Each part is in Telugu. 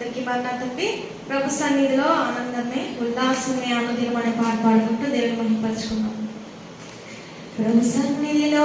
అందరికీ తప్పి ప్రభు సన్నిధిలో ఆనందమే ఉల్లాసమే అనుదినం అనే పాట పాడుకుంటూ దేవుని మహిపరుచుకున్నాం ప్రభు సన్నిధిలో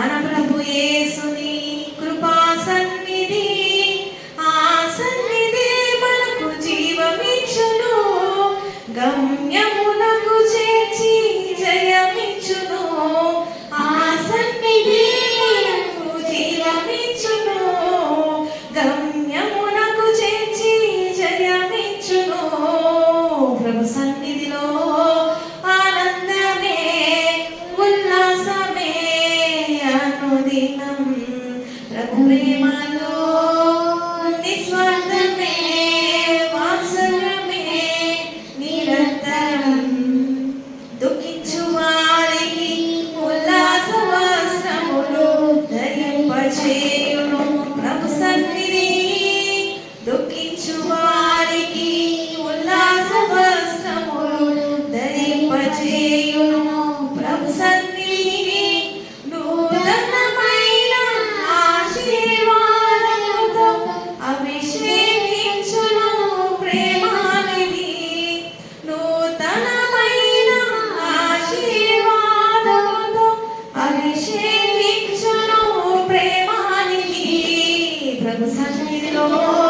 మన ప్రభు యేసుని కృపా సన్నిధి ఆ సన్నిధి మనకు జీవమిచ్చును. గమ్యమునకు చేర్చి జయమిచ్చును. ఆ సన్నిధి మనకు జీవమిచ్చును. గమ్యమునకు చేర్చి జయమిచ్చును. ప్రభు సన్నిధి దినం ప్రభు ప్రేమలో నిస్వార్థమే Cause I need the